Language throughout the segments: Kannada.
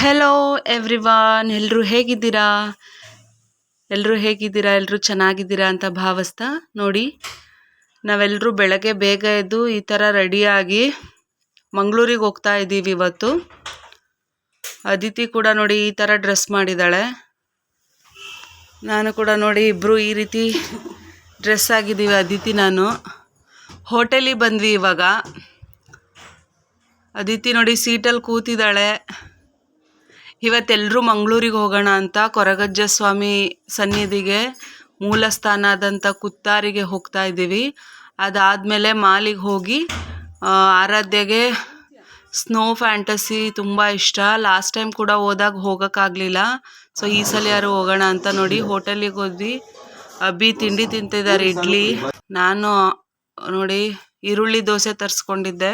ಹೆಲೋ ಎವ್ರಿವಾನ್ ಎಲ್ಲರೂ ಹೇಗಿದ್ದೀರಾ? ಎಲ್ಲರೂ ಹೇಗಿದ್ದೀರಾ? ಎಲ್ಲರೂ ಚೆನ್ನಾಗಿದ್ದೀರಾ ಅಂತ ಭಾವಿಸ್ತಾ ನೋಡಿ. ನಾವೆಲ್ಲರೂ ಬೆಳಗ್ಗೆ ಬೇಗ ಎದ್ದು ಈ ಥರ ರೆಡಿಯಾಗಿ ಮಂಗಳೂರಿಗೆ ಹೋಗ್ತಾ ಇದ್ದೀವಿ ಇವತ್ತು. ಅದಿತಿ ಕೂಡ ನೋಡಿ ಈ ಥರ ಡ್ರೆಸ್ ಮಾಡಿದ್ದಾಳೆ. ನಾನು ಕೂಡ ನೋಡಿ ಇಬ್ಬರು ಈ ರೀತಿ ಡ್ರೆಸ್ ಆಗಿದ್ದೀವಿ ಅದಿತಿ ನಾನು. ಹೋಟೆಲಿಗೆ ಬಂದ್ವಿ ಇವಾಗ. ಅದಿತಿ ನೋಡಿ ಸೀಟಲ್ಲಿ ಕೂತಿದ್ದಾಳೆ. ಇವತ್ತೆಲ್ಲರೂ ಮಂಗಳೂರಿಗೆ ಹೋಗೋಣ ಅಂತ ಕೊರಗಜ್ಜ ಸ್ವಾಮಿ ಸನ್ನಿಧಿಗೆ ಮೂಲ ಆದಂಥ ಕುತ್ತಾರಿಗೆ ಹೋಗ್ತಾ ಇದ್ದೀವಿ. ಅದಾದಮೇಲೆ ಮಾಲಿಗೆ ಹೋಗಿ ಆರಾಧ್ಯಗೆ ಸ್ನೋ ಫ್ಯಾಂಟಸಿ ತುಂಬ ಇಷ್ಟ. ಲಾಸ್ಟ್ ಟೈಮ್ ಕೂಡ ಹೋದಾಗ ಹೋಗೋಕ್ಕಾಗಲಿಲ್ಲ. ಸೊ, ಈ ಸಲ ಯಾರು ಹೋಗೋಣ ಅಂತ ನೋಡಿ ಹೋಟೆಲಿಗೆ ಹೋದ್ವಿ. ಅಬ್ಬಿ ತಿಂಡಿ ತಿಂತಿದ್ದಾರೆ, ಇಡ್ಲಿ. ನಾನು, ನೋಡಿ, ಈರುಳ್ಳಿ ದೋಸೆ ತರಿಸ್ಕೊಂಡಿದ್ದೆ.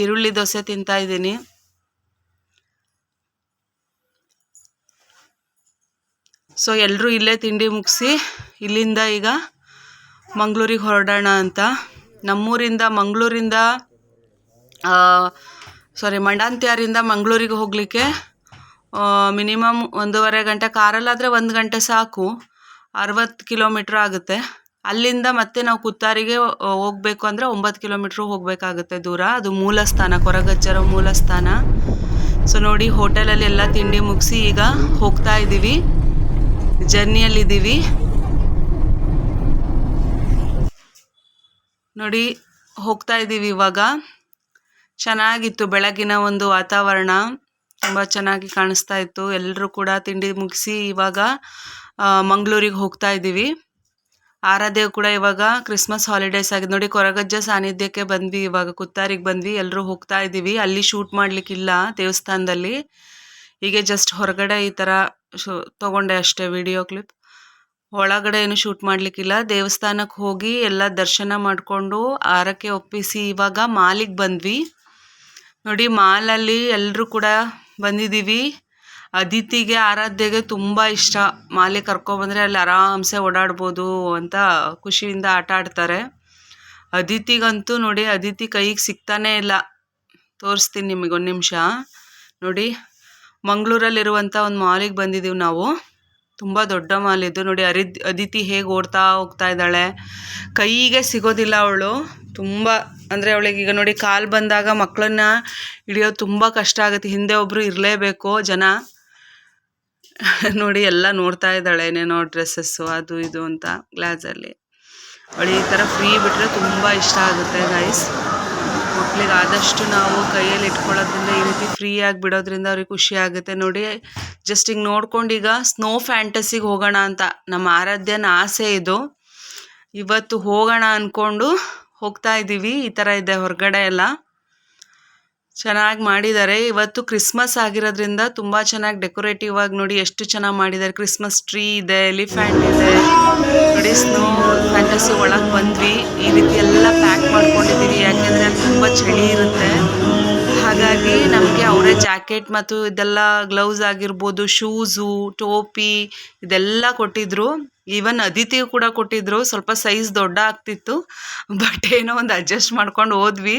ಈರುಳ್ಳಿ ದೋಸೆ ತಿಂತಾ ಇದ್ದೀನಿ. ಸೊ ಎಲ್ಲರೂ ಇಲ್ಲೇ ತಿಂಡಿ ಮುಗಿಸಿ, ಇಲ್ಲಿಂದ ಈಗ ಮಂಗಳೂರಿಗೆ ಹೊರಡೋಣ ಅಂತ. ನಮ್ಮೂರಿಂದ ಮಂಗಳೂರಿಂದ ಸಾರಿ ಮಂಡಾಂತ್ಯಾರಿಂದ ಮಂಗಳೂರಿಗೆ ಹೋಗಲಿಕ್ಕೆ ಮಿನಿಮಮ್ ಒಂದೂವರೆ ಗಂಟೆ ಕಾರಲ್ಲಾದರೆ ಒಂದು ಗಂಟೆ ಸಾಕು. ಅರವತ್ತು ಕಿಲೋಮೀಟ್ರ್ ಆಗುತ್ತೆ. ಅಲ್ಲಿಂದ ಮತ್ತೆ ನಾವು ಕುತ್ತಾರಿಗೆ ಹೋಗಬೇಕು ಅಂದರೆ ಒಂಬತ್ತು ಕಿಲೋಮೀಟ್ರ್ ಹೋಗಬೇಕಾಗುತ್ತೆ ದೂರ. ಅದು ಮೂಲ ಸ್ಥಾನ ಕೊರಗಜ್ಜರ ಮೂಲ ಸ್ಥಾನ ಸೊ ನೋಡಿ ಹೋಟೆಲಲ್ಲಿ ಎಲ್ಲ ತಿಂಡಿ ಮುಗಿಸಿ ಈಗ ಹೋಗ್ತಾ ಇದ್ದೀವಿ ಜರ್ನಿಯಲ್ಲಿದ್ದೀವಿ. ನೋಡಿ, ಹೋಗ್ತಾ ಇದ್ದೀವಿ ಇವಾಗ. ಚೆನ್ನಾಗಿತ್ತು ಬೆಳಗಿನ ಒಂದು ವಾತಾವರಣ. ತುಂಬ ಚೆನ್ನಾಗಿ ಕಾಣಿಸ್ತಾ ಇತ್ತು. ಎಲ್ಲರೂ ಕೂಡ ತಿಂಡಿ ಮುಗಿಸಿ ಇವಾಗ ಮಂಗಳೂರಿಗೆ ಹೋಗ್ತಾ ಇದ್ದೀವಿ. ಆರಾಧ್ಯ ಕೂಡ ಇವಾಗ ಕ್ರಿಸ್ಮಸ್ ಹಾಲಿಡೇಸ್ ಆಗಿದೆ. ನೋಡಿ, ಕೊರಗಜ್ಜ ಸಾನ್ನಿಧ್ಯಕ್ಕೆ ಬಂದ್ವಿ ಇವಾಗ. ಕುತ್ತಾರಿಗೆ ಬಂದ್ವಿ. ಎಲ್ಲರೂ ಹೋಗ್ತಾ ಇದ್ದೀವಿ. ಅಲ್ಲಿ ಶೂಟ್ ಮಾಡಲಿಕ್ಕಿಲ್ಲ ದೇವಸ್ಥಾನದಲ್ಲಿ. ಹೀಗೆ ಜಸ್ಟ್ ಹೊರಗಡೆ ಈ ಥರ ಶೂ, ತೊಗೊಂಡೆ ಅಷ್ಟೇ ವಿಡಿಯೋ ಕ್ಲಿಪ್ ಒಳಗಡೆ ಏನು ಶೂಟ್ ಮಾಡಲಿಕ್ಕಿಲ್ಲ. ದೇವಸ್ಥಾನಕ್ಕೆ ಹೋಗಿ ಎಲ್ಲ ದರ್ಶನ ಮಾಡಿಕೊಂಡು ಆರಕ್ಕೆ ಒಪ್ಪಿಸಿ ಇವಾಗ ಮಾಲಿಗೆ ಬಂದ್ವಿ. ನೋಡಿ ಮಾಲಲ್ಲಿ ಎಲ್ಲರೂ ಕೂಡ ಬಂದಿದ್ದೀವಿ. ಅದಿತಿಗೆ ಆರಾಧ್ಯಗೆ ತುಂಬ ಇಷ್ಟ. ಮಾಲಿಗೆ ಕರ್ಕೊಬಂದರೆ ಅಲ್ಲಿ ಆರಾಮ್ಸೆ ಓಡಾಡ್ಬೋದು ಅಂತ ಖುಷಿಯಿಂದ ಆಟ ಆಡ್ತಾರೆ. ಅದಿತಿಗಂತೂ ನೋಡಿ, ಅದಿತಿ ಕೈಗೆ ಸಿಗ್ತಾನೇ ಇಲ್ಲ. ತೋರಿಸ್ತೀನಿ ನಿಮಗೆ ಒಂದು ನಿಮಿಷ. ನೋಡಿ. ಮಂಗಳೂರಲ್ಲಿರುವಂಥ ಒಂದು ಮಾಲಿಗೆ ಬಂದಿದ್ದೀವಿ ನಾವು. ತುಂಬ ದೊಡ್ಡ ಮಾಲ್ ಇದು. ನೋಡಿ, ಅರಿದ್, ಅದಿತಿ ಹೇಗೆ ಓಡ್ತಾ ಹೋಗ್ತಾ ಇದ್ದಾಳೆ. ಕೈಗೆ ಸಿಗೋದಿಲ್ಲ ಅವಳು. ತುಂಬ, ಅಂದರೆ ಅವಳಿಗೆ ಈಗ ನೋಡಿ ಕಾಲು ಬಂದಾಗ ಮಕ್ಕಳನ್ನ ಹಿಡಿಯೋದು ತುಂಬ ಕಷ್ಟ ಆಗುತ್ತೆ. ಹಿಂದೆ ಒಬ್ಬರು ಇರಲೇಬೇಕು ಜನ. ನೋಡಿ, ಎಲ್ಲ ನೋಡ್ತಾ ಇದ್ದಾಳೆ ಏನೇನೋ ಡ್ರೆಸ್ಸಸ್ಸು, ಅದು ಇದು ಅಂತ ಗ್ಲಾಸಲ್ಲಿ. ಅವಳಿಗೆ ಈ ಥರ ಫ್ರೀ ಬಿಟ್ಟರೆ ತುಂಬ ಇಷ್ಟ ಆಗುತ್ತೆ ಗೈಸ್ ಮಕ್ಳಿಗೆ ಆದಷ್ಟು ನಾವು ಕೈಯಲ್ಲಿ ಇಟ್ಕೊಳ್ಳೋದ್ರಿಂದ ಈ ರೀತಿ ಫ್ರೀಯಾಗಿ ಬಿಡೋದ್ರಿಂದ ಅವ್ರಿಗೆ ಖುಷಿ ಆಗುತ್ತೆ. ನೋಡಿ ಜಸ್ಟ್ ಹಿಂಗೆ ನೋಡ್ಕೊಂಡು ಈಗ ಸ್ನೋ ಫ್ಯಾಂಟಸಿಗೆ ಹೋಗೋಣ ಅಂತ ನಮ್ಮ ಆರಾಧ್ಯನ ಆಸೆ ಇದು. ಇವತ್ತು ಹೋಗೋಣ ಅಂದ್ಕೊಂಡು ಹೋಗ್ತಾ ಇದ್ದೀವಿ ಈ ಥರ ಇದೆ ಹೊರಗಡೆ ಎಲ್ಲ. ಚೆನ್ನಾಗಿ ಮಾಡಿದ್ದಾರೆ ಇವತ್ತು ಕ್ರಿಸ್ಮಸ್ ಆಗಿರೋದ್ರಿಂದ ತುಂಬಾ ಚೆನ್ನಾಗಿ ಡೆಕೋರೇಟಿವ್ ಆಗಿ ನೋಡಿ ಎಷ್ಟು ಚೆನ್ನಾಗಿ ಮಾಡಿದ್ದಾರೆ ಕ್ರಿಸ್ಮಸ್ ಟ್ರೀ ಇದೆ ಎಲಿಫ್ಯಾಂಟ್ ಇದೆ. ನೋಡಿ ಸ್ನೋ ಒಳಗೆ ಬಂದ್ವಿ. ಈ ರೀತಿ ಎಲ್ಲ ಪ್ಯಾಕ್ ಮಾಡ್ಕೊಂಡಿದ್ದೀವಿ ಯಾಕೆಂದರೆ ಅಲ್ಲಿ ತುಂಬ ಚಳಿ ಇರುತ್ತೆ. ಹಾಗಾಗಿ ನಮಗೆ ಅವರೇ ಜಾಕೆಟ್ ಮತ್ತು ಇದೆಲ್ಲ ಗ್ಲೌಸ್ ಆಗಿರ್ಬೋದು, ಶೂಸು, ಟೋಪಿ ಇದೆಲ್ಲ ಕೊಟ್ಟಿದ್ರು. ಈವನ್ ಅದಿತಿ ಕೂಡ ಕೊಟ್ಟಿದ್ರು, ಸ್ವಲ್ಪ ಸೈಜ್ ದೊಡ್ಡ ಆಗ್ತಿತ್ತು ಬಟ್ ಏನೋ ಒಂದು ಅಡ್ಜಸ್ಟ್ ಮಾಡ್ಕೊಂಡು ಹೋದ್ವಿ.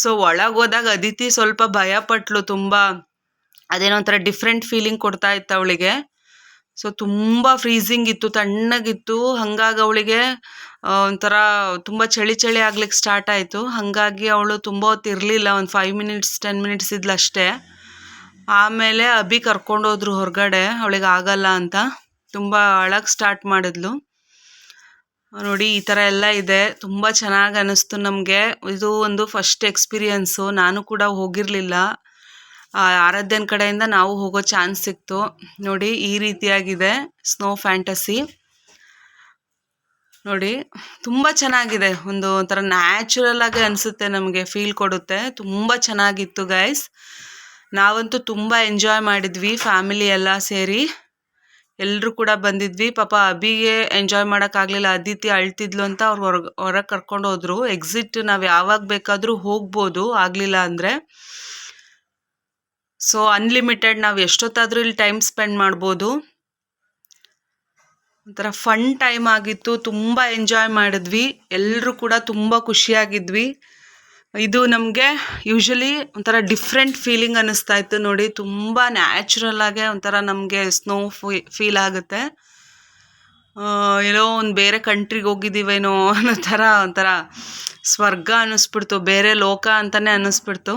ಸೊ ಒಳಗೆ ಹೋದಾಗ ಅದಿತಿ ಸ್ವಲ್ಪ ಭಯ ಪಟ್ಲು ತುಂಬ. ಅದೇನೋ ಒಂಥರ ಡಿಫ್ರೆಂಟ್ ಫೀಲಿಂಗ್ ಕೊಡ್ತಾ ಇತ್ತು ಅವಳಿಗೆ. ಸೊ ತುಂಬ ಫ್ರೀಸಿಂಗ್ ಇತ್ತು, ತಣ್ಣಗಿತ್ತು. ಹಂಗಾಗಿ ಅವಳಿಗೆ ಒಂಥರ ತುಂಬ ಚಳಿ ಚಳಿ ಆಗ್ಲಿಕ್ಕೆ ಸ್ಟಾರ್ಟ್ ಆಯಿತು. ಹಾಗಾಗಿ ಅವಳು ತುಂಬ ಹೊತ್ತು ಇರಲಿಲ್ಲ, ಒಂದು ಫೈವ್ ಮಿನಿಟ್ಸ್ ಟೆನ್ ಮಿನಿಟ್ಸ್ ಇದ್ಲಷ್ಟೇ. ಆಮೇಲೆ ಅಭಿ ಕರ್ಕೊಂಡೋದ್ರು ಹೊರಗಡೆ, ಅವಳಿಗೆ ಆಗಲ್ಲ ಅಂತ. ತುಂಬ ಅಳಕ್ಕೆ ಸ್ಟಾರ್ಟ್ ಮಾಡಿದ್ಲು. ನೋಡಿ, ಈ ಥರ ಎಲ್ಲ ಇದೆ. ತುಂಬ ಚೆನ್ನಾಗಿ ಅನಿಸ್ತು ನಮಗೆ. ಇದು ಒಂದು ಫಸ್ಟ್ ಎಕ್ಸ್ಪೀರಿಯನ್ಸು ನಾನು ಕೂಡ ಹೋಗಿರಲಿಲ್ಲ. ಆರಾಧ್ಯನ ಕಡೆಯಿಂದ ನಾವು ಹೋಗೋ ಚಾನ್ಸ್ ಸಿಕ್ತು. ನೋಡಿ, ಈ ರೀತಿಯಾಗಿದೆ ಸ್ನೋ ಫ್ಯಾಂಟಸಿ ನೋಡಿ, ತುಂಬ ಚೆನ್ನಾಗಿದೆ. ಒಂದು ಒಂಥರ ನ್ಯಾಚುರಲ್ ಆಗಿ ಅನಿಸುತ್ತೆ ನಮಗೆ ಫೀಲ್ ಕೊಡುತ್ತೆ. ತುಂಬ ಚೆನ್ನಾಗಿತ್ತು ಗೈಸ್ ನಾವಂತೂ ತುಂಬ ಎಂಜಾಯ್ ಮಾಡಿದ್ವಿ ಫ್ಯಾಮಿಲಿ ಎಲ್ಲ ಸೇರಿ. ಎಲ್ಲರೂ ಕೂಡ ಬಂದಿದ್ವಿ. ಪಾಪ ಅಭಿಗೆ ಎಂಜಾಯ್ ಮಾಡೋಕ್ಕಾಗಲಿಲ್ಲ ಅದಿತಿ ಅಳ್ತಿದ್ಲು ಅಂತ ಅವ್ರು ಹೊರಗೆ ಹೊರಗೆ ಕರ್ಕೊಂಡು ಹೋದ್ರು. ಎಕ್ಸಿಟ್ ನಾವು ಯಾವಾಗ ಬೇಕಾದರೂ ಹೋಗ್ಬೋದು. ಆಗಲಿಲ್ಲ ಅಂದರೆ. ಸೊ ಅನ್ಲಿಮಿಟೆಡ್ ನಾವು ಎಷ್ಟೊತ್ತಾದರೂ ಇಲ್ಲಿ ಟೈಮ್ ಸ್ಪೆಂಡ್ ಮಾಡ್ಬೋದು. ಒಂಥರ ಫನ್ ಟೈಮ್ ಆಗಿತ್ತು. ತುಂಬ ಎಂಜಾಯ್ ಮಾಡಿದ್ವಿ. ಎಲ್ಲರೂ ಕೂಡ ತುಂಬ ಖುಷಿಯಾಗಿದ್ವಿ. ಇದು ನಮಗೆ ಯೂಶಲಿ ಒಂಥರ ಡಿಫ್ರೆಂಟ್ ಫೀಲಿಂಗ್ ಅನ್ನಿಸ್ತಾ ಇತ್ತು ನೋಡಿ. ತುಂಬ ನ್ಯಾಚುರಲ್ ಆಗಿ ಒಂಥರ ನಮಗೆ ಸ್ನೋ ಫೀಲ್ ಆಗುತ್ತೆ. ಏನೋ ಒಂದು ಬೇರೆ ಕಂಟ್ರಿಗೆ ಹೋಗಿದ್ದೀವೇನೋ ಅನ್ನೋ ಥರ ಒಂಥರ ಸ್ವರ್ಗ ಅನ್ನಿಸ್ಬಿಡ್ತು. ಬೇರೆ ಲೋಕ ಅಂತಲೇ ಅನ್ನಿಸ್ಬಿಡ್ತು.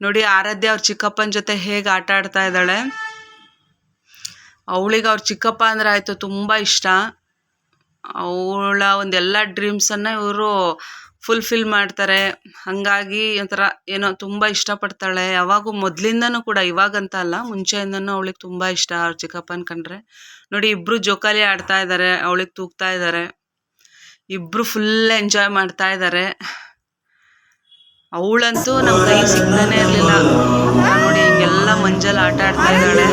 ನೋಡಿ, ಆರಾಧ್ಯ ಅವ್ರ ಚಿಕ್ಕಪ್ಪನ ಜೊತೆ ಹೇಗೆ ಆಟ ಆಡ್ತಾ ಇದ್ದಾಳೆ. ಅವಳಿಗೆ ಅವ್ರ ಚಿಕ್ಕಪ್ಪ ಅಂದರೆ ಆಯಿತು ತುಂಬ ಇಷ್ಟ. ಅವಳ ಒಂದೆಲ್ಲ ಡ್ರೀಮ್ಸನ್ನು ಇವರು ಫುಲ್ಫಿಲ್ ಮಾಡ್ತಾರೆ. ಹಾಗಾಗಿ ಒಂಥರ ಏನೋ ತುಂಬ ಇಷ್ಟಪಡ್ತಾಳೆ. ಯಾವಾಗೂ ಮೊದಲಿಂದನೂ ಕೂಡ, ಇವಾಗಂತ ಅಲ್ಲ, ಮುಂಚೆಯಿಂದನೂ ಅವಳಿಗೆ ತುಂಬ ಇಷ್ಟ ಅವ್ರ ಚಿಕ್ಕಪ್ಪನ ಕಂಡ್ರೆ. ನೋಡಿ ಇಬ್ಬರು ಜೋಕಾಲಿ ಆಡ್ತಾ ಇದ್ದಾರೆ ಅವಳಿಗೆ ತೂಗ್ತಾ ಇದ್ದಾರೆ ಇಬ್ಬರು ಫುಲ್ ಎಂಜಾಯ್ ಮಾಡ್ತಾ ಇದ್ದಾರೆ ಅವಳಂತೂ ನಮ್ಮ ಕೈ ಸಿಗ್ತಾನೆ ಇರಲಿಲ್ಲ. ನೋಡಿ, ಹಿಂಗೆಲ್ಲ ಮಂಜಲ್ಲಿ ಆಟ ಆಡ್ತಾ ಇದ್ದಾಳೆ.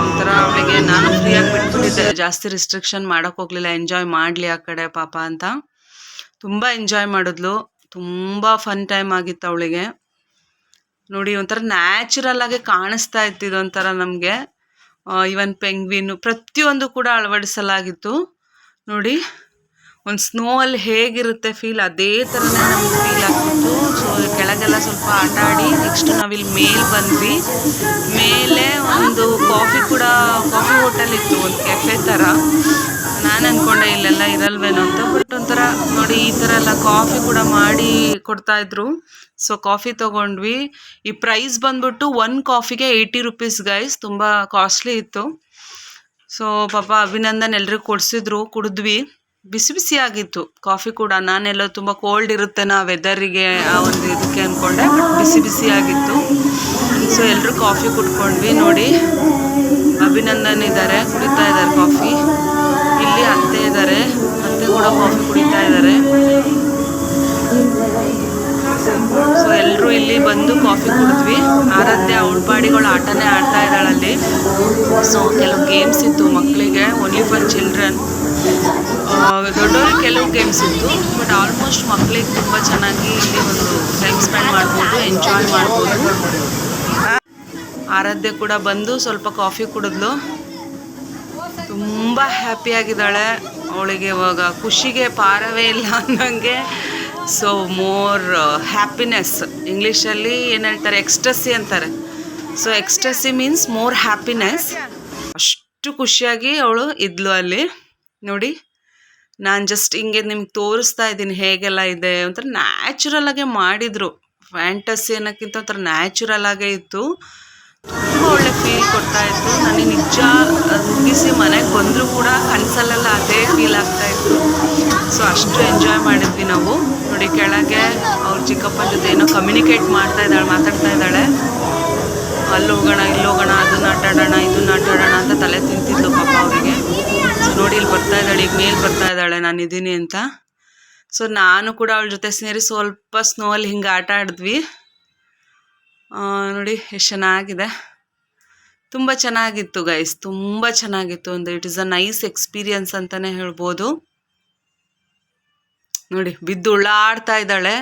ಒಂಥರ ಅವಳಿಗೆ ನಾನು ಫ್ರೀಯಾಗಿ ಬಿಟ್ಬಿಟ್ಟಿದ್ದೆ. ಜಾಸ್ತಿ ರಿಸ್ಟ್ರಿಕ್ಷನ್ ಮಾಡೋಕ್ಕೋಗ್ಲಿಲ್ಲ ಎಂಜಾಯ್ ಮಾಡಲಿ ಆ ಕಡೆ ಪಾಪ ಅಂತ. ತುಂಬ ಎಂಜಾಯ್ ಮಾಡಿದ್ಲು. ತುಂಬ ಫನ್ ಟೈಮ್ ಆಗಿತ್ತು ಅವಳಿಗೆ. ನೋಡಿ, ಒಂಥರ ನ್ಯಾಚುರಲ್ ಆಗಿ ಕಾಣಿಸ್ತಾ ಇತ್ತು ಒಂಥರ ನಮಗೆ. ಇವನ್ ಪೆಂಗ್ವಿನ್ ಪ್ರತಿಯೊಂದು ಕೂಡ ಅಳವಡಿಸಲಾಗಿತ್ತು. ನೋಡಿ, ಒಂದು ಸ್ನೋ ಅಲ್ಲಿ ಹೇಗಿರುತ್ತೆ ಫೀಲ್ ಅದೇ ಥರನೇ ನಮ್ಗೆ ಫೀಲ್ ಆಗ್ತಿತ್ತು. ಸೊ ಕೆಳಗೆಲ್ಲ ಸ್ವಲ್ಪ ಆಟ ಆಡಿ ನೆಕ್ಸ್ಟ್ ನಾವಿಲ್ಲಿ ಮೇಲ್ ಬಂದ್ವಿ. ಮೇಲೆ ಒಂದು ಕಾಫಿ ಕೂಡ ಕಾಫಿ ಹೋಟೆಲ್ ಇತ್ತು, ಒಂದು ಕೆಫೆ ಥರ ನಾನು ಅಂದ್ಕೊಂಡೆ ಇಲ್ಲೆಲ್ಲ ಇರಲ್ವೇನೋ ಅಂತ ಒಂಥರ ನೋಡಿ, ಈ ಥರ ಎಲ್ಲ ಕಾಫಿ ಕೂಡ ಮಾಡಿ ಕೊಡ್ತಾ ಇದ್ರು. ಸೊ ಕಾಫಿ ತಗೊಂಡ್ವಿ. ಈ ಪ್ರೈಸ್ ಬಂದ್ಬಿಟ್ಟು ಒನ್ ಕಾಫಿಗೆ ಏಯ್ಟಿ ರುಪೀಸ್ ಗೈಸ್ ತುಂಬ ಕಾಸ್ಟ್ಲಿ ಇತ್ತು. ಸೊ ಪಾಪ ಅಭಿನಂದನ್ ಎಲ್ರಿಗೂ ಕೊಡಿಸಿದ್ರು, ಕುಡಿದ್ವಿ. ಬಿಸಿ ಬಿಸಿ ಆಗಿತ್ತು ಕಾಫಿ ಕೂಡ. ನಾನೆಲ್ಲ ತುಂಬ ಕೋಲ್ಡ್ ಇರುತ್ತೆ ನಾ ವೆದರಿಗೆ ಆ ಒಂದು ಇದಕ್ಕೆ ಅಂದ್ಕೊಂಡೆ ಬಿಸಿ ಬಿಸಿ ಆಗಿತ್ತು. ಸೊ ಎಲ್ಲರೂ ಕಾಫಿ ಕುಟ್ಕೊಂಡ್ವಿ ನೋಡಿ. ಅಭಿನಂದನ್ ಇದ್ದಾರೆ ಕುಡಿತಾ ಇದ್ದಾರೆ ಕಾಫಿ. ಇಲ್ಲಿ ಅತ್ತೆ ಇದ್ದಾರೆ ಕೂಡ ಕಾಫಿ ಕುಡಿತಾ ಇದ್ದಾರೆ ಸೊ ಎಲ್ಲರೂ ಇಲ್ಲಿ ಬಂದು ಕಾಫಿ ಕುಡಿದ್ವಿ. ಆರಾಧ್ಯ ಉಳ್ಪಾಡಿಗಳು ಪಾಡಿಗಳು ಆಟನೇ ಆಡ್ತಾ ಇದ್ದಾಳಲ್ಲಿ ಸೊ ಕೆಲವು ಗೇಮ್ಸ್ ಇತ್ತು ಮಕ್ಕಳಿಗೆ ಓನ್ಲಿ ಫಾರ್ ಚಿಲ್ಡ್ರನ್ ದೊಡ್ಡವರು ಕೆಲವು ಗೇಮ್ಸ್ ಇತ್ತು ಬಟ್ ಆಲ್ಮೋಸ್ಟ್ ಮಕ್ಕಳಿಗೆ ತುಂಬ ಚೆನ್ನಾಗಿ ಇಲ್ಲಿ ಒಂದು ಟೈಮ್ ಸ್ಪೆಂಡ್ ಮಾಡ್ಬೋದು ಎಂಜಾಯ್ ಮಾಡ್ಬೋದು. ಆರಾಧ್ಯ ಕೂಡ ಬಂದು ಸ್ವಲ್ಪ ಕಾಫಿ ಕುಡಿದ್ಲು. ತುಂಬ ಹ್ಯಾಪಿಯಾಗಿದ್ದಾಳೆ ಅವಳಿಗೆ ಇವಾಗ ಖುಷಿಗೆ ಪಾರವೇ ಇಲ್ಲ ಅನ್ನೋಂಗೆ. ಸೊ ಮೋರ್ ಹ್ಯಾಪಿನೆಸ್ ಇಂಗ್ಲೀಷಲ್ಲಿ ಏನು ಹೇಳ್ತಾರೆ? ಎಕ್ಸ್ಟಸಿ ಅಂತಾರೆ. So ecstasy means more happiness ಅಷ್ಟು ಖುಷಿಯಾಗಿ ಅವಳು ಇದ್ಲು ಅಲ್ಲಿ. ನೋಡಿ, ನಾನು ಜಸ್ಟ್ ಹಿಂಗೆ ನಿಮ್ಗೆ ತೋರಿಸ್ತಾ ಇದ್ದೀನಿ ಹೇಗೆಲ್ಲ ಇದೆ ಒಂಥರ ನ್ಯಾಚುರಲ್ ಆಗೇ ಮಾಡಿದರು. ಫ್ಯಾಂಟಸಿ ಅನ್ನೋಕ್ಕಿಂತ ಒಂಥರ ನ್ಯಾಚುರಲ್ ಆಗೇ ಇತ್ತು. ತುಂಬ ಒಳ್ಳೆ ಫೀಲ್ ಕೊಡ್ತಾ ಇತ್ತು. ನನಗೆ ನಿಜ ಮುಗಿಸಿ ಮನೆಗೆ ಬಂದರೂ ಕೂಡ ಕನಸಲ್ಲೆಲ್ಲ ಅದೇ ಫೀಲ್ ಆಗ್ತಾ ಇತ್ತು. ಸೊ ಅಷ್ಟು ಎಂಜಾಯ್ ಮಾಡಿದ್ವಿ ನಾವು. ನೋಡಿ, ಕೆಳಗೆ ಅವ್ರ ಚಿಕ್ಕಪ್ಪನ ಜೊತೆ ಏನೋ ಕಮ್ಯುನಿಕೇಟ್ ಮಾಡ್ತಾ ಇದ್ದಾಳೆ, ಮಾತಾಡ್ತಾ ಇದ್ದಾಳೆ. ಅಲ್ಲಿ ಹೋಗೋಣ, ಇಲ್ಲಿ ಹೋಗೋಣ ಅದನ್ನ ಆಟಾಡೋಣ ಇದನ್ನ ಆಟಾಡೋಣ ಅಂತ ತಲೆ ತಿಂತಿದ್ಲು ಪಾಪ ಅವರಿಗೆ. ಸೊ ನೋಡಿ, ಇಲ್ಲಿ ಬರ್ತಾ ಇದ್ದಾಳೆ, ಈಗ ಮೇಲ್ ಬರ್ತಾ ಇದ್ದಾಳೆ, ನಾನು ಇದ್ದೀನಿ ಅಂತ. ಸೊ ನಾನು ಕೂಡ ಅವಳ ಜೊತೆ ಸೇರಿ ಸ್ವಲ್ಪ ಸ್ನೋ ಅಲ್ಲಿ ಹಿಂಗೆ ಆಟ ಆಡಿದ್ವಿ. ನೋಡಿ, ಎಷ್ಟು ಚೆನ್ನಾಗಿದೆ. ತುಂಬ ಚೆನ್ನಾಗಿತ್ತು ಗೈಸ್ ತುಂಬ ಚೆನ್ನಾಗಿತ್ತು. ಒಂದು it is a nice experience ಅಂತಲೇ ಹೇಳ್ಬೋದು. ನೋಡಿ, ಬಿದ್ದು ಉಳ್ಳಾಡ್ತಾ ಇದ್ದಾಳೆ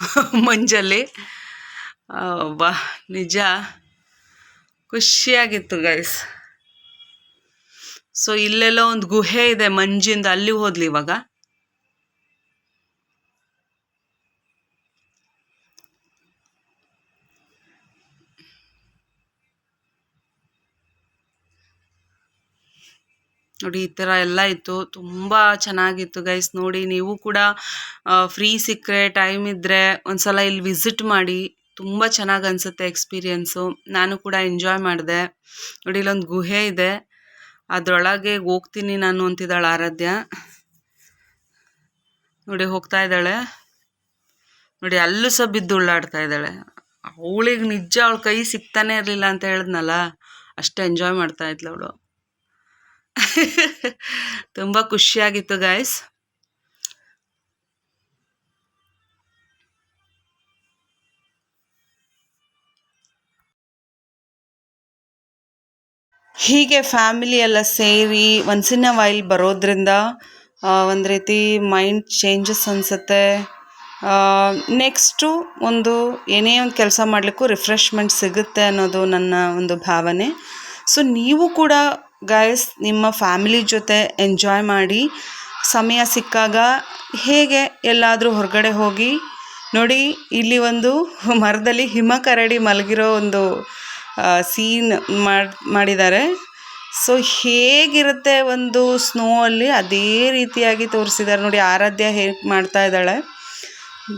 ಮಂಜಲ್ಲಿ. ಬಾ, ನಿಜ. ಖುಷಿಯಾಗಿತ್ತು ಗೈಸ್ ಸೊ ಇಲ್ಲೆಲ್ಲ ಒಂದು ಗುಹೆ ಇದೆ ಮಂಜಿಂದ, ಅಲ್ಲಿ ಹೋದ್ಲಿ ಇವಾಗ. ನೋಡಿ, ಈ ಥರ ಎಲ್ಲ ಇತ್ತು. ತುಂಬ ಚೆನ್ನಾಗಿತ್ತು ಗೈಸ್ ನೋಡಿ, ನೀವು ಕೂಡ ಫ್ರೀ ಸಿಕ್ಕರೆ ಟೈಮ್ ಇದ್ದರೆ ಒಂದ್ಸಲ ಇಲ್ಲಿ ವಿಸಿಟ್ ಮಾಡಿ. ತುಂಬ ಚೆನ್ನಾಗಿ ಅನಿಸುತ್ತೆ ಎಕ್ಸ್ಪೀರಿಯನ್ಸು ನಾನು ಕೂಡ ಎಂಜಾಯ್ ಮಾಡಿದೆ. ನೋಡಿ, ಇಲ್ಲೊಂದು ಗುಹೆ ಇದೆ. ಅದರೊಳಗೆ ಹೋಗ್ತೀನಿ ನಾನು ಅಂತಿದ್ದಾಳೆ ಆರಾಧ್ಯ. ನೋಡಿ, ಹೋಗ್ತಾ ಇದ್ದಾಳೆ. ನೋಡಿ, ಅಲ್ಲೂ ಸಹ ಬಿದ್ದು ಉಳ್ಳಾಡ್ತಾ ಇದ್ದಾಳೆ. ಅವಳಿಗೆ ನಿಜ ಅವಳ ಕೈ ಸಿಗ್ತಾನೆ ಇರಲಿಲ್ಲ ಅಂತ ಹೇಳಿದ್ನಲ್ಲ. ಅಷ್ಟು ಎಂಜಾಯ್ ಮಾಡ್ತಾ ಇದ್ಲು ಅವಳು. ತುಂಬ ಖುಷಿಯಾಗಿತ್ತು ಗಾಯ್ಸ್ ಹೀಗೆ ಫ್ಯಾಮಿಲಿ ಎಲ್ಲ ಸೇರಿ ಒನ್ಸ್ ಇನ್ ಅ ವೈಲ್ ಬರೋದ್ರಿಂದ ಒಂದು ರೀತಿ ಮೈಂಡ್ ಚೇಂಜಸ್ ಅನಿಸುತ್ತೆ. ನೆಕ್ಸ್ಟು ಒಂದು ಏನೇ ಒಂದು ಕೆಲಸ ಮಾಡಲಿಕ್ಕೂ ರಿಫ್ರೆಶ್ಮೆಂಟ್ ಸಿಗುತ್ತೆ ಅನ್ನೋದು ನನ್ನ ಒಂದು ಭಾವನೆ. ಸೊ ನೀವು ಕೂಡ ಗಾಯಸ್ ನಿಮ್ಮ ಫ್ಯಾಮಿಲಿ ಜೊತೆ ಎಂಜಾಯ್ ಮಾಡಿ, ಸಮಯ ಸಿಕ್ಕಾಗ ಹೇಗೆ ಎಲ್ಲಾದರೂ ಹೊರಗಡೆ ಹೋಗಿ, ನೋಡಿ ಇಲ್ಲಿ ಒಂದು ಮರದಲ್ಲಿ ಹಿಮ ಕರಡಿ ಮಲಗಿರೋ ಒಂದು ಸೀನ್ ಮಾಡಿದ್ದಾರೆ. ಸೊ ಹೇಗಿರುತ್ತೆ ಒಂದು ಸ್ನೋ ಅಲ್ಲಿ ಅದೇ ರೀತಿಯಾಗಿ ತೋರಿಸಿದ್ದಾರೆ. ನೋಡಿ, ಆರಾಧ್ಯ ಹೇಗೆ ಮಾಡ್ತಾ ಇದ್ದಾಳೆ.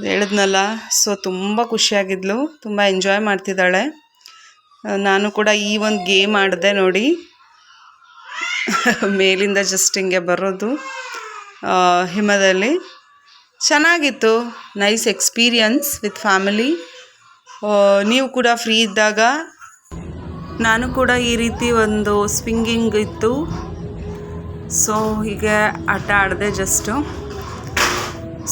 ಹೇಳಿದ್ನಲ್ಲ ಸೊ ತುಂಬ ಖುಷಿಯಾಗಿದ್ಲು, ತುಂಬ ಎಂಜಾಯ್ ಮಾಡ್ತಿದ್ದಾಳೆ. ನಾನು ಕೂಡ ಈ ಒಂದು ಗೇಮ್ ಆಡಿದೆ ನೋಡಿ. ಮೇಲಿಂದ ಜಸ್ಟ್ ಹಿಂಗೆ ಬರೋದು. ಹಿಮದಲ್ಲಿ. ಚೆನ್ನಾಗಿತ್ತು. ನೈಸ್ ಎಕ್ಸ್ಪೀರಿಯನ್ಸ್ ವಿತ್ ಫ್ಯಾಮಿಲಿ ನೀವು ಕೂಡ ಫ್ರೀ ಇದ್ದಾಗ ನಾನು ಕೂಡ ಈ ರೀತಿ ಒಂದು ಸ್ವಿಂಗಿಂಗ್ ಇತ್ತು. ಸೊ ಹೀಗೆ ಆಟ ಆಡಿದೆ ಜಸ್ಟು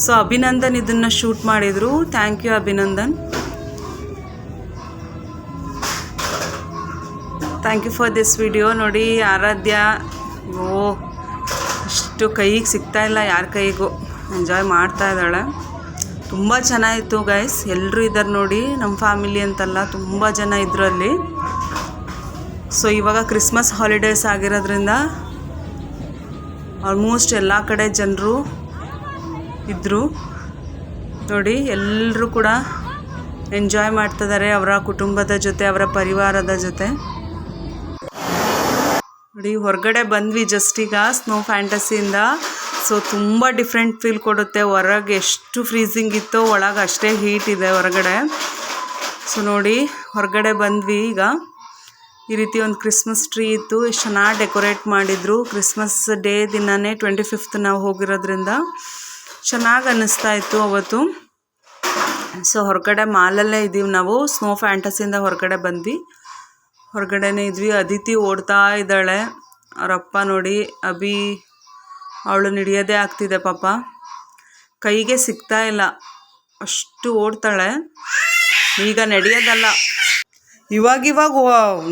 ಸೊ ಅಭಿನಂದನ್ ಇದನ್ನು ಶೂಟ್ ಮಾಡಿದರು. Thank you Abhinandan. Thank you for this video ನೋಡಿ, ಆರಾಧ್ಯ. ಓ, ಅಷ್ಟು ಕೈಗೆ ಸಿಗ್ತಾ ಇಲ್ಲ ಯಾರ ಕೈಗೂ. ಎಂಜಾಯ್ ಮಾಡ್ತಾ ಇದ್ದಾಳೆ. ತುಂಬ ಚೆನ್ನಾಗಿತ್ತು ಗೈಸ್ ಎಲ್ಲರೂ ಇದ್ದಾರೆ ನೋಡಿ ನಮ್ಮ ಫ್ಯಾಮಿಲಿ ಅಂತಲ್ಲ, ತುಂಬ ಜನ ಇದ್ರು ಅಲ್ಲಿ. ಸೊ ಇವಾಗ ಕ್ರಿಸ್ಮಸ್ ಹಾಲಿಡೇಸ್ ಆಗಿರೋದ್ರಿಂದ ಆಲ್ಮೋಸ್ಟ್ ಎಲ್ಲ ಕಡೆ ಜನರು ಇದ್ದರು ನೋಡಿ ಎಲ್ಲರೂ ಕೂಡ ಎಂಜಾಯ್ ಮಾಡ್ತಿದ್ದಾರೆ ಅವರ ಕುಟುಂಬದ ಜೊತೆ, ಅವರ ಪರಿವಾರದ ಜೊತೆ. ನೋಡಿ ಹೊರಗಡೆ ಬಂದ್ವಿ ಜಸ್ಟ್ ಈಗ ಸ್ನೋ ಫ್ಯಾಂಟಸಿಯಿಂದ ಸೊ ತುಂಬ ಡಿಫ್ರೆಂಟ್ ಫೀಲ್ ಕೊಡುತ್ತೆ. ಹೊರಗೆ ಎಷ್ಟು ಫ್ರೀಸಿಂಗ್ ಇತ್ತೋ, ಒಳಗೆ ಅಷ್ಟೇ ಹೀಟ್ ಇದೆ ಹೊರಗಡೆ. ಸೊ ನೋಡಿ, ಹೊರಗಡೆ ಬಂದ್ವಿ ಈಗ. ಈ ರೀತಿ ಒಂದು ಕ್ರಿಸ್ಮಸ್ ಟ್ರೀ ಇತ್ತು. ಎಷ್ಟು ಚೆನ್ನಾಗಿ ಡೆಕೋರೇಟ್ ಮಾಡಿದರು. ಕ್ರಿಸ್ಮಸ್ ಡೇ ದಿನವೇ ಟ್ವೆಂಟಿ ಫಿಫ್ತ್ ನಾವು ಹೋಗಿರೋದ್ರಿಂದ ಚೆನ್ನಾಗಿ ಅನ್ನಿಸ್ತಾ ಇತ್ತು ಅವತ್ತು. ಸೊ ಹೊರಗಡೆ ಮಾಲಲ್ಲೇ ಇದ್ದೀವಿ ನಾವು. ಸ್ನೋ ಫ್ಯಾಂಟಸಿಯಿಂದ ಹೊರಗಡೆ ಬಂದ್ವಿ. ಹೊರಗಡೆನೇ ಇದ್ವಿ. ಅದಿತಿ ಓಡ್ತಾ ಇದ್ದಾಳೆ. ಅವರಪ್ಪ ನೋಡಿ, ಅಭಿ, ಅವಳು ಹಿಡಿಯೋದೇ ಆಗ್ತಿದೆ ಪಾಪ. ಕೈಗೆ ಸಿಗ್ತಾ ಇಲ್ಲ. ಅಷ್ಟು ಓಡ್ತಾಳೆ. ಈಗ ನಡೆಯೋದಲ್ಲ. ಇವಾಗಿವಾಗ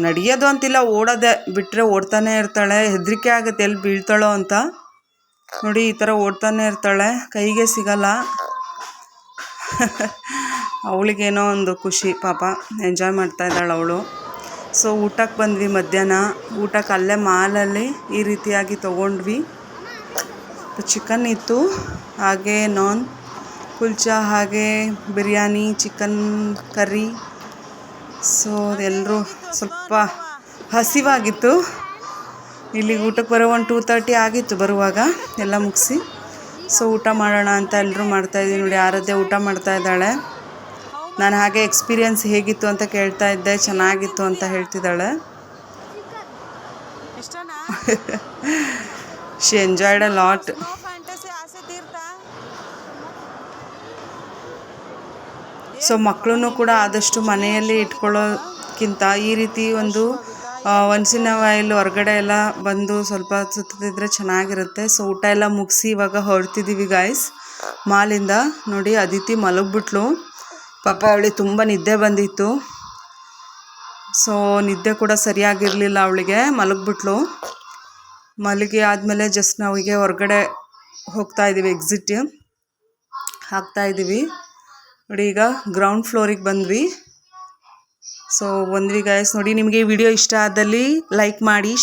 ನಡೆಯೋದು ಅಂತಿಲ್ಲ. ಓಡೋದೆ ಬಿಟ್ಟರೆ ಓಡ್ತಾನೆ ಇರ್ತಾಳೆ. ಹೆದರಿಕೆ ಆಗುತ್ತೆ. ಎಲ್ಲಿ ಬೀಳ್ತಾಳೋ ಅಂತ. ನೋಡಿ, ಈ ಥರ ಓಡ್ತಾನೆ ಇರ್ತಾಳೆ. ಕೈಗೆ ಸಿಗಲ್ಲ. ಅವಳಿಗೇನೋ ಒಂದು ಖುಷಿ ಪಾಪ. ಎಂಜಾಯ್ ಮಾಡ್ತಾ ಇದ್ದಾಳೆ ಅವಳು. ಸೊ ಊಟಕ್ಕೆ ಬಂದ್ವಿ ಮಧ್ಯಾಹ್ನ. ಊಟಕ್ಕೆ ಅಲ್ಲೇ ಮಾಲಲ್ಲಿ ಈ ರೀತಿಯಾಗಿ ತೊಗೊಂಡ್ವಿ. ಚಿಕನ್ ಇತ್ತು. ಹಾಗೆ ನಾನ್, ಕುಲ್ಚಾ, ಹಾಗೆ ಬಿರಿಯಾನಿ ಚಿಕನ್ ಕರಿ ಸೊ ಎಲ್ಲರೂ ಸ್ವಲ್ಪ ಹಸಿವಾಗಿತ್ತು. ಇಲ್ಲಿಗೆ ಊಟಕ್ಕೆ ಬರೋ ಒಂದು ಟೂ ತರ್ಟಿ ಆಗಿತ್ತು ಬರುವಾಗ. ಎಲ್ಲ ಮುಗಿಸಿ. ಸೊ ಊಟ ಮಾಡೋಣ ಅಂತ ಎಲ್ಲರೂ ಮಾಡ್ತಾಯಿದ್ದೀವಿ ನೋಡಿ. ಆರಾಧ್ಯ ಊಟ ಮಾಡ್ತಾ ಇದ್ದಾಳೆ. ನಾನು ಹಾಗೆ ಎಕ್ಸ್ಪೀರಿಯನ್ಸ್ ಹೇಗಿತ್ತು ಅಂತ ಕೇಳ್ತಾ ಇದ್ದೆ ಚೆನ್ನಾಗಿತ್ತು ಅಂತ ಹೇಳ್ತಿದ್ದಾಳೆ. She enjoyed a lot so ಮಕ್ಕಳನ್ನು ಕೂಡ ಆದಷ್ಟು ಮನೆಯಲ್ಲಿ ಇಟ್ಕೊಳ್ಳೋಕ್ಕಿಂತ ಈ ರೀತಿ ಒಂದು ಒನ್ಸಿನ ವೈಲ್ ಹೊರಗಡೆ ಎಲ್ಲ ಬಂದು ಸ್ವಲ್ಪ ಸುತ್ತಿದ್ರೆ ಚೆನ್ನಾಗಿರುತ್ತೆ. ಸೊ ಊಟ ಎಲ್ಲ ಮುಗಿಸಿ ಇವಾಗ ಹೊರಡ್ತಿದ್ದೀವಿ ಗಾಯ್ಸ್ ಮಾಲಿಂದ ನೋಡಿ ಅದಿತಿ ಮಲಗ್ಬಿಟ್ಲು. ಪಾಪ ಅವಳಿಗೆ ತುಂಬ ನಿದ್ದೆ ಬಂದಿತ್ತು. ಸೊ ನಿದ್ದೆ ಕೂಡ ಸರಿಯಾಗಿರಲಿಲ್ಲ ಅವಳಿಗೆ, ಮಲಗಿಬಿಟ್ಲು. ಮಲಗಿ ಆದಮೇಲೆ ಜಸ್ಟ್ ನಾವು ಹೀಗೆ ಹೊರಗಡೆ ಹೋಗ್ತಾ ಇದ್ದೀವಿ ಎಕ್ಸಿಟ್ ಹಾಕ್ತಾ ಇದ್ದೀವಿ. ನೋಡಿ, ಈಗ ಗ್ರೌಂಡ್ ಫ್ಲೋರಿಗೆ ಬಂದ್ವಿ. ಸೊ ಬಂದ್ವಿ ಗಾಯಸ್ ನೋಡಿ, ನಿಮಗೆ ವಿಡಿಯೋ ಇಷ್ಟ ಆದಲ್ಲಿ ಲೈಕ್ ಮಾಡಿ